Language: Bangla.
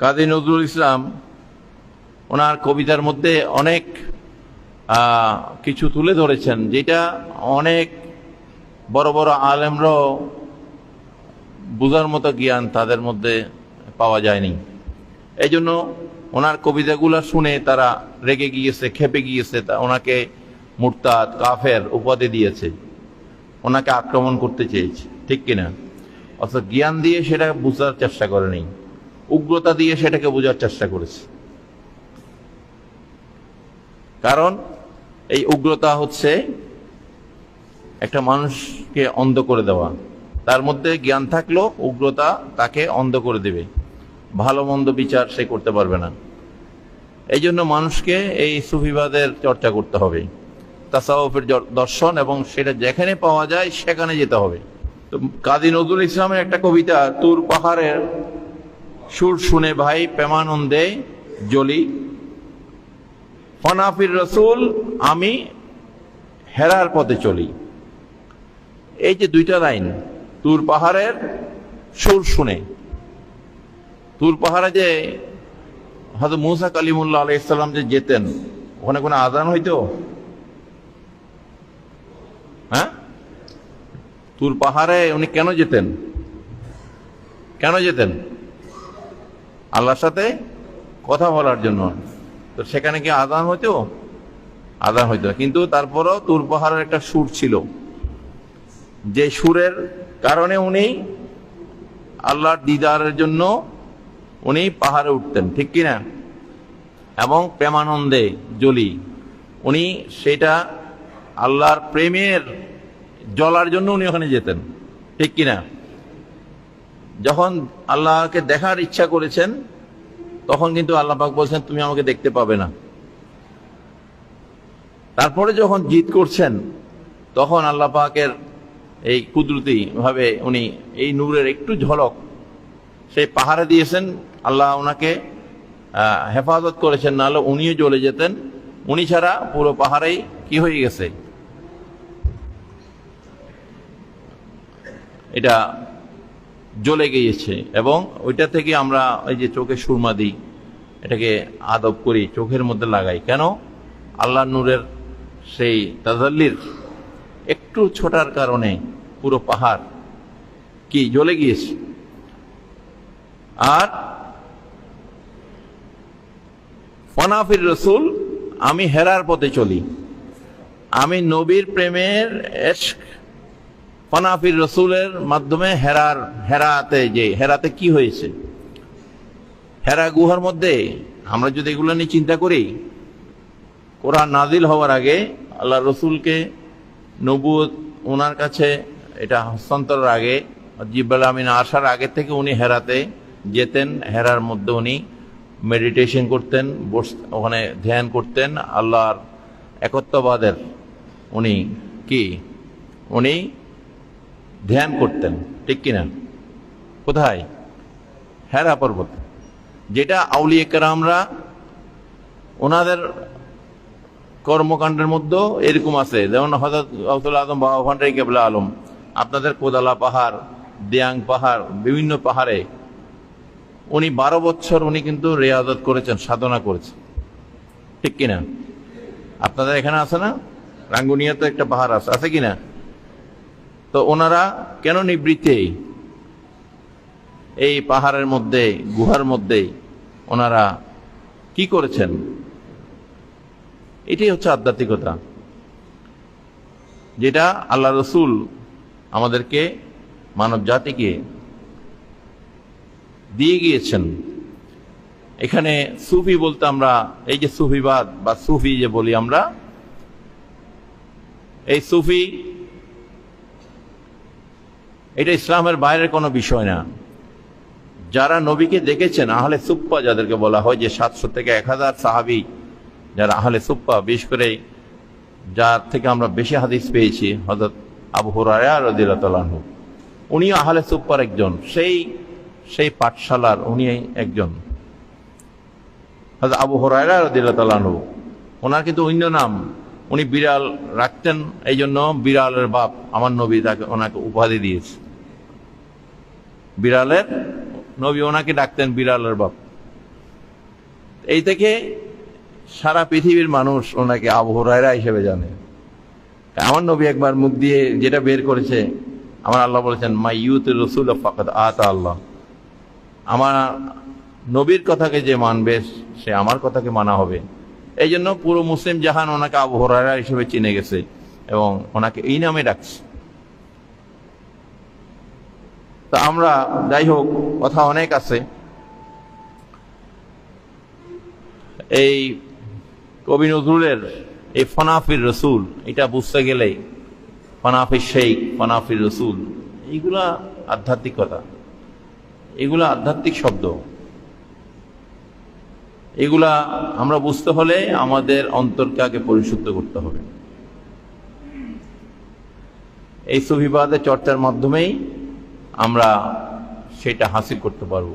কাজী নজরুল ইসলাম, ওনার কবিতার মধ্যে অনেক কিছু তুলে ধরেছেন, যেটা অনেক বড় বড় আলেমরাও বোঝার মতো জ্ঞান তাদের মধ্যে পাওয়া যায়নি। এই জন্য ওনার কবিতাগুলো শুনে তারা রেগে গিয়েছে, খেপে গিয়েছে, তা ওনাকে মুরতাদ, কাফের উপাধি দিয়েছে। ওনাকে আক্রমণ করতে চেয়েছে, ঠিক কিনা? অর্থাৎ জ্ঞান দিয়ে সেটা বোঝার চেষ্টা করেনি। উগ্রতা দিয়ে সেটাকে বোঝার চেষ্টা করেছে। কারণ এই উগ্রতা হচ্ছে একটা মানুষকে অন্ধ করে দেওয়া। তার মধ্যে জ্ঞান থাকলেও উগ্রতা তাকে অন্ধ করে দেবে। ভালো মন্দ বিচার সে করতে পারবে না। এই জন্য মানুষকে এই সুফিবাদের চর্চা করতে হবে। তাসাউফের দর্শন এবং সেটা যেখানে পাওয়া যায় সেখানে যেতে হবে। তো কাজী নজরুল ইসলামের একটা কবিতা, তুর পাহাড়ের সুর শুনে ভাই প্রেমানন্দে জ্বলি। ফনাফির রসুল, আমি হেরার পথে চলি। এই যে দুইটা লাইন, তুর পাহাড়ের সুর শুনে। তুর পাহাড়ে যে হয়তো মুসা কালিমুল্লাহ আলাইসাল্লাম যে যেতেন, ওখানে কোনো আজান হইতো? হ্যাঁ? তুর পাহাড়ে উনি কেন যেতেন? কেন যেতেন? আল্লাহর সাথে কথা বলার জন্য। তো সেখানে কি আদান হইতো? আদান হইতো কিন্তু তারপরও তুর পাহাড়ের একটা সুর ছিল। যে সুরের কারণে উনি আল্লাহর দিদারের জন্য উনি পাহাড়ে উঠতেন, ঠিক কিনা? এবং প্রেমানন্দে জ্বলি। উনি সেটা আল্লাহর প্রেমের জলার জন্য উনি ওখানে যেতেন, ঠিক কিনা? যখন আল্লাহকে দেখার ইচ্ছা করেছেন, তখন কিন্তু আল্লাহ পাক বলছেন, তুমি আমাকে দেখতে পাবে না। তারপরে যখন জিত করছেন, তখন আল্লাহ পাকের এই কুদরতি ভাবে উনি এই নূরের একটু ঝলক সেই পাহাড়ে দিয়েছেন। আল্লাহ ওনাকে হেফাজত করেছেন, নাহলে উনিও জ্বলে যেতেন। উনি ছাড়া পুরো পাহাড়েই কি হয়ে গেছে? এটা জ্বলে গিয়েছে এবং ওইটা থেকে আমরা ওই যে চোখে সুরমা দিই, এটাকে আদব করি, চোখের মধ্যে লাগাই। কেন? আল্লাহ নূরের সেই তাজাল্লির একটু ছোটার কারণে পুরো পাহাড় কি জ্বলে গিয়েছে। আর ফনাফির রসুল, আমি হেরার পথে চলি। আমি নবীর প্রেমের ফনাফির রসুলের মাধ্যমে হেরার, হেরাতে যে, হেরাতে কি হয়েছে? হেরা গুহার মধ্যে, আমরা যদি এগুলো নিয়ে চিন্তা করি, কোরআন নাজিল হওয়ার আগে আল্লাহ রসুলকে নবুত ওনার কাছে, এটা হস্তান্তরের আগে জিব্বাল আমিন আসার আগে থেকে উনি হেরাতে যেতেন, হেরার মধ্যে উনি মেডিটেশন করতেন, বস, ওখানে ধ্যান করতেন, আল্লাহর একত্ববাদের উনি কি? উনি ধ্যান করতেন, ঠিক কিনা? কোথায়? হেরা পর্বত। যেটা আউলিয়া কেরামরা ওনাদের কর্মকাণ্ডের মধ্যেও এরকম আছে। যেমন হজরত আব্দুল আজম বাবা ভান্ডারি কেবলা আলম। আপনাদের কোদালা পাহাড়, দেয়াং পাহাড়, বিভিন্ন পাহাড়ে উনি বারো বছর উনি কিন্তু রেয়াজত করেছেন, সাধনা করেছেন। ঠিক কিনা? আপনাদের এখানে আছে না? রাঙ্গুনিয়াতে একটা পাহাড় আছে। আছে কিনা? তো ওনারা কেন নিবৃত্তে এই? পাহাড়ের মধ্যে, গুহার মধ্যে ওনারা কি করেছেন? এটাই হচ্ছে আধ্যাত্মিকতা। যেটা আল্লাহ রসুল আমাদেরকে মানব জাতিকে দিয়ে গিয়েছেন। এখানে সুফি বলতে আমরা, এই যে সুফিবাদ বা সুফি যে বলি আমরা, এই সুফি এটা ইসলামের বাইরের কোনো বিষয় না। যারা নবীকে দেখেছেন, আহলে সুপ্পা যাদেরকে বলা হয়, যে সাতশো থেকে এক হাজার সাহাবি যারা আহলে সুপ্পা বিশেষ করে যার থেকে আমরা বেশি হাদিস পেয়েছি হজরত আবু হুরায়া রদিল্লাহ উনিও আহলে সুপ্পার একজন। সেই সেই পাঠশালার উনি একজন। হজরত আবু হরায়রা রদিল্লাহ ওনার কিন্তু অন্য নাম। উনি বিড়াল রাখতেন এই জন্য বিড়ালের বাপ আমার নবী তাকে ওনাকে উপাধি দিয়েছে। বিড়ালের? নবী ওনাকে ডাকতেন বিড়ালের বাপ। এই থেকে সারা পৃথিবীর মানুষ ওনাকে আবু হুরায়রা হিসেবে জানে। আমার নবী একবার মুখ দিয়ে যেটা বের করেছে, আমার আল্লাহ বলেছেন মাই ইউথ রসুল ফাকাদ আতা আল্লাহ। আমার নবীর কথাকে যে মানবে, সে আমার কথাকে মানা হবে। এই জন্য পুরো মুসলিম জাহান ওনাকে আবু হুরায়রা হিসেবে চিনে গেছে এবং ওনাকে এই নামে ডাকছে। তা আমরা যাই হোক, কথা অনেক আছে। এই কবি নজরুলের এই ফনাফির রসুল, এটা বুঝতে গেলেই ফনাফির শেখ, ফনাফির রসুল, এইগুলা আধ্যাত্মিকতা এগুলা আধ্যাত্মিক শব্দ। এগুলা আমরা বুঝতে হলে আমাদের অন্তরকে আগে পরিশুদ্ধ করতে হবে। এই সুফিবাদের চর্চার মাধ্যমেই আমরা সেটা হাসিল করতে পারব।